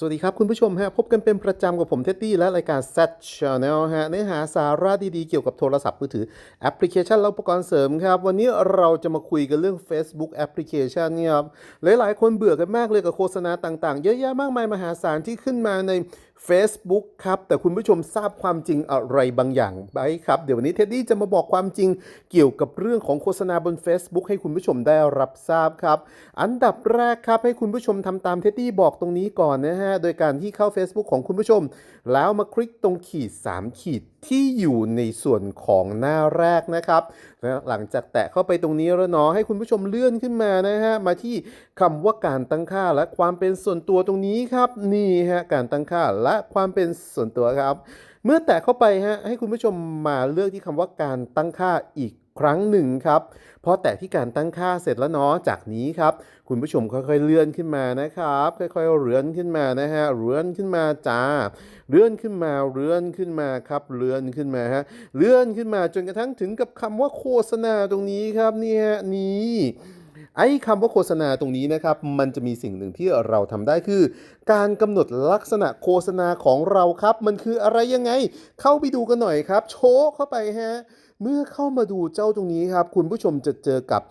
สวัสดีครับ คุณผู้ชมฮะพบกันเป็นประจำกับผมเท็ดดี้และรายการ Set Channel ฮะเนื้อหาสาระดีๆ เกี่ยวกับโทรศัพท์มือถือแอปพลิเคชันและอุปกรณ์เสริมครับ วันนี้เราจะมาคุยกันเรื่อง Facebook แอปพลิเคชันเนี่ยครับ หลายๆ คนเบื่อกันมากเลยกับโฆษณาต่างๆ เยอะแยะมากมายมหาศาลที่ขึ้นมาใน Facebook ครับ แต่คุณผู้ชมทราบความจริงอะไรบางอย่างไหมครับ เดี๋ยววันนี้เท็ดดี้จะมาบอกความจริงเกี่ยวกับเรื่องของโฆษณาบน Facebook ให้คุณผู้ชมได้รับทราบครับ อันดับแรกครับให้คุณผู้ชมทำตามเท็ดดี้บอกตรงนี้ก่อนนะฮะโดยการที่เข้า Facebook ของคุณผู้ชม แล้วมาคลิกตรงขีด 3 ขีดที่อยู่ในส่วนของหน้าแรกนะครับ หลังจากแตะเข้าไปตรงนี้แล้วเนาะให้คุณผู้ชมเลื่อนขึ้นมานะฮะมาที่คำว่าการตั้งค่าและความเป็นส่วนตัวตรงนี้ครับนี่ฮะการตั้งค่าและความเป็นส่วนตัวครับ เมื่อแตะเข้าไปฮะให้คุณผู้ชมมาเลือกที่คำว่าการตั้งค่าอีก ครั้งหนึ่งครับพอแตะที่การตั้งค่าเสร็จแล้วเนาะจากนี้ครับ คุณผู้ชมค่อยๆเลื่อนขึ้นมานะครับ ค่อยๆเลื่อนขึ้นมานะฮะเลื่อนขึ้นมาจ้าเลื่อนขึ้นมาเลื่อนขึ้นมาครับเลื่อนขึ้นมาฮะเลื่อนขึ้นมาจนกระทั่งถึงกับคำว่าโฆษณาตรงนี้ครับนี่ฮะนี่ ไอ้คำว่าโฆษณาตรงนี้นะครับ มันจะมีสิ่งหนึ่งที่เราทำได้คือ การกำหนดลักษณะโฆษณาของเราครับ มันคืออะไรยังไง เข้าไปดูกันหน่อยครับ โชว์เข้าไปฮะเมื่อเข้ามาดูเจ้าตรงนี้ครับ คุณผู้ชมจะเจอกับ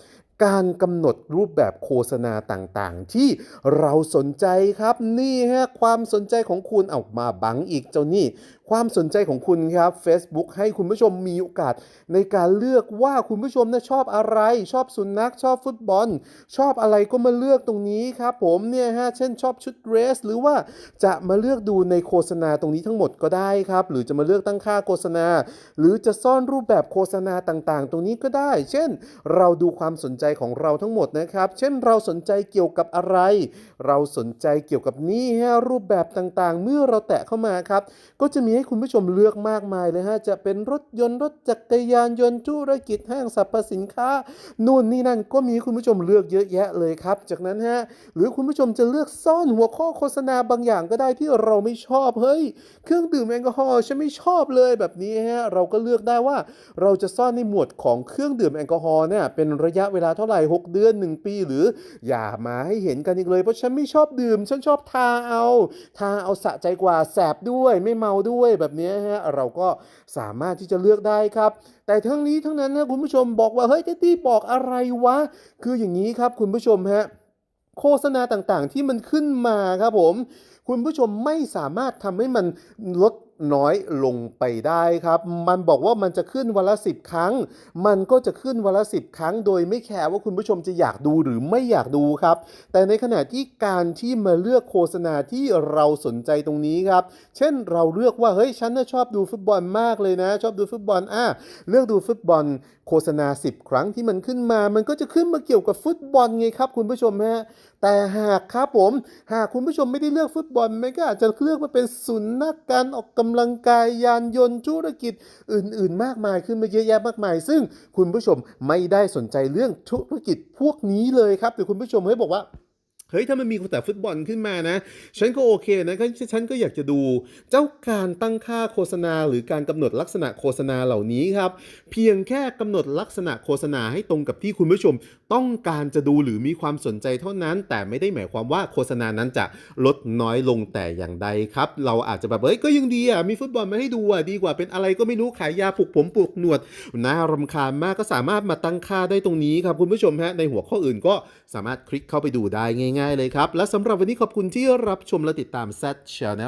การกำหนดรูปแบบโฆษณาต่างๆ ที่เราสนใจครับ นี่ฮะความสนใจของคุณเอามาบังอีกเจ้านี่ ความสนใจของคุณครับ Facebook ให้คุณผู้ชมมีโอกาส ในการเลือกว่าคุณผู้ชมนะชอบอะไร ชอบสุนัขชอบฟุตบอล ชอบอะไรก็มาเลือกตรงนี้ครับผมเนี่ยฮะเช่นชอบชุดเดรส หรือว่าจะมาเลือกดูในโฆษณาตรงนี้ทั้งหมดก็ได้ครับ หรือจะมาเลือกตั้งค่าโฆษณา หรือจะซ่อนรูปแบบโฆษณาต่างๆ ตรงนี้ก็ได้ เช่น เราดูความสนใจของเราทั้งหมดนะครับ เช่นเราสนใจเกี่ยวกับอะไร เราสนใจเกี่ยวกับนี้ฮะรูปแบบต่างๆ เมื่อเราแตะเข้ามาครับ ก็จะมีให้คุณผู้ชมเลือกมากมายเลยฮะจะเป็นรถยนต์รถจักรยานยนต์ธุรกิจห้างสรรพสินค้านู่นนี่นั่นก็มีคุณผู้ชมเลือกเยอะแยะเลยครับ จากนั้นฮะหรือคุณผู้ชมจะเลือกซ่อนหัวข้อโฆษณาบางอย่างก็ได้ที่เราไม่ชอบเฮ้ยเครื่องดื่มแอลกอฮอล์ฉันไม่ชอบเลยแบบนี้ฮะเราก็เลือกได้ว่าเราจะซ่อนในหมวดของเครื่องดื่มแอลกอฮอล์เนี่ยเป็นระยะเวลาเท่าไหร่ 6 เดือน 1 ปี หรืออย่ามาให้เห็นกันอีกเลย เพราะฉันไม่ชอบดื่ม ฉันชอบทาเอา ทาเอาสะใจกว่าแสบด้วยไม่เมาด้วยแบบนี้ฮะเราก็สามารถที่จะเลือกได้ครับ แต่ทั้งนี้ทั้งนั้นนะคุณผู้ชมบอกว่าเฮ้ยเท็ดดี้บอกอะไรวะ คืออย่างนี้ครับคุณผู้ชมฮะโฆษณาต่างๆที่มันขึ้นมาครับผม คุณผู้ชมไม่สามารถทำให้มันลด น้อยลงไปได้ครับ มันบอกว่ามันจะขึ้นวันละ 10 ครั้ง มันก็จะขึ้นวันละ 10 ครั้ง โดยไม่แคร์ว่าคุณผู้ชมจะอยากดูหรือไม่อยากดูครับ แต่ในขณะที่การที่มาเลือกโฆษณาที่เราสนใจตรงนี้ครับ เช่นเราเลือกว่าเฮ้ยฉันน่ะชอบดูฟุตบอลมากเลยนะ ชอบดูฟุตบอลอะเลือกดูฟุตบอลโฆษณา 10 ครั้งที่มันขึ้นมา มันก็จะขึ้นมาเกี่ยวกับฟุตบอลไงครับ คุณผู้ชมฮะแต่หากครับผม หากคุณผู้ชมไม่ได้เลือกฟุตบอลมันก็อาจจะเลือกมาเป็นสุนัขการออกกำลังกายยานยนต์ธุรกิจอื่น ๆ มากมายขึ้นมาเยอะแยะมากมาย ซึ่งคุณผู้ชมไม่ได้สนใจเรื่องธุรกิจพวกนี้เลยครับแต่คุณผู้ชมเฮ้ยบอกว่า เฮ้ยถ้ามันมีแต่ฟุตบอลขึ้นมานะ ฉันก็โอเคนะฉันก็อยากจะดู เจ้าการตั้งค่าโฆษณา หรือการกำหนดลักษณะโฆษณาเหล่านี้ครับ เพียงแค่กำหนดลักษณะโฆษณาให้ตรงกับที่คุณผู้ชม ต้องการจะดูหรือมีความสนใจเท่านั้น แต่ไม่ได้หมายความว่าโฆษณานั้นจะลดน้อยลงแต่อย่างใดครับ เราอาจจะแบบเฮ้ยก็ยังดีอะมีฟุตบอลมาให้ดูอะดีกว่าเป็นอะไรก็ไม่รู้ขายยาปลุกผมปลุกหนวดน่ารำคาญมากก็สามารถมาตั้งค่าได้ตรงนี้ครับคุณผู้ชมฮะในหัวข้ออื่นก็สามารถคลิกเข้าไปดูได้ง่ายง่ายๆเลยครับ และสำหรับวันนี้ขอบคุณที่รับชมและติดตาม Z Channel